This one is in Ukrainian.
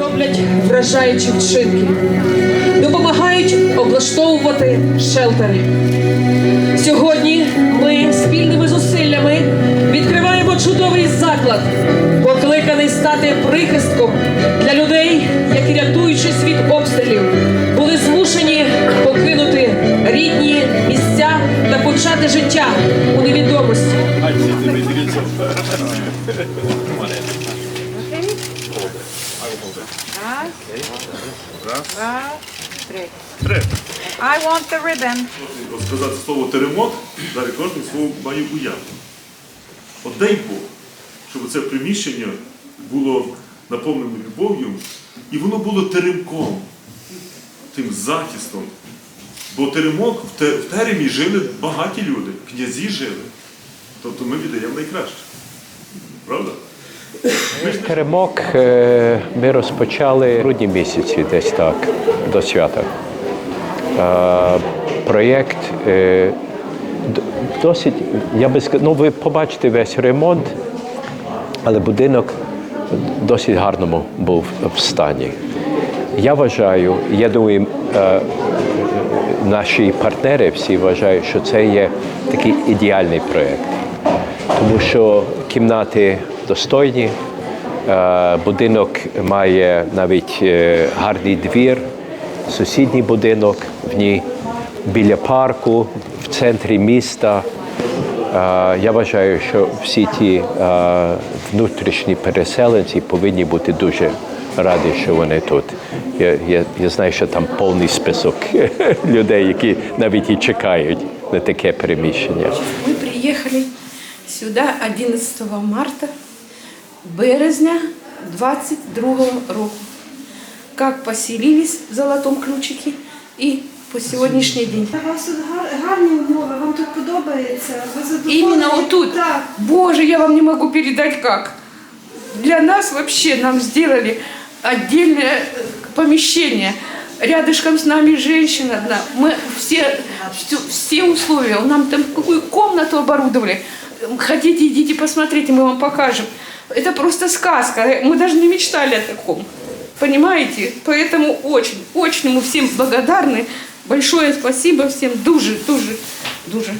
Роблять вражаючі вчинки, допомагають облаштовувати шелтери. Сьогодні ми спільними зусиллями відкриваємо чудовий заклад, покликаний стати прихистком для людей, які рятуючись від обстрілів. Та життя у невідомості. Три. I want the ribbon. Сказати слово теремок, далі кожен слово має уяву. От дай Бог, щоб це приміщення було наповнене любов'ю, і воно було теремком, тим захистом. Бо теремок в, те, в теремі жили багаті люди, князі жили. Тобто ми віддаємо найкраще. Правда? Теремок е, ми розпочали в грудні місяці, десь так, до свята. Е, Проєкт е, досить, я би сказав, ну ви побачите весь ремонт, але будинок досить гарному був в стані. Я вважаю, я думаю, наші партнери всі вважають, що це є такий ідеальний проєкт тому що кімнати достойні, е, будинок має навіть е, гарний двір, сусідній будинок в ній біля парку, в центрі міста. Е, Я вважаю, що всі ті внутрішні переселенці повинні бути дуже раді, що вони тут. Я, я, я знаю, що там повний список людей, які навіть і чекають на таке переміщення. Мы приехали сюда 11 марта, березня 22 року. Как поселились в Золотом ключике и по сьогоднішній день. У вас тут гар- гарні умови, вам тут подобається. Ви задоволені? Именно вот тут. Так. Боже, я вам не могу передать как. Для нас вообще нам сделали отдельное э, помещение. Рядышком с нами женщина одна. Мы все, всю- все условия. Нам там какую комнату оборудовали. Хотите, идите посмотрите, мы вам покажем. Это просто сказка. Мы даже не мечтали о таком. Понимаете? Поэтому очень, очень мы всем благодарны. Большое спасибо всем. Дуже, дуже, дуже.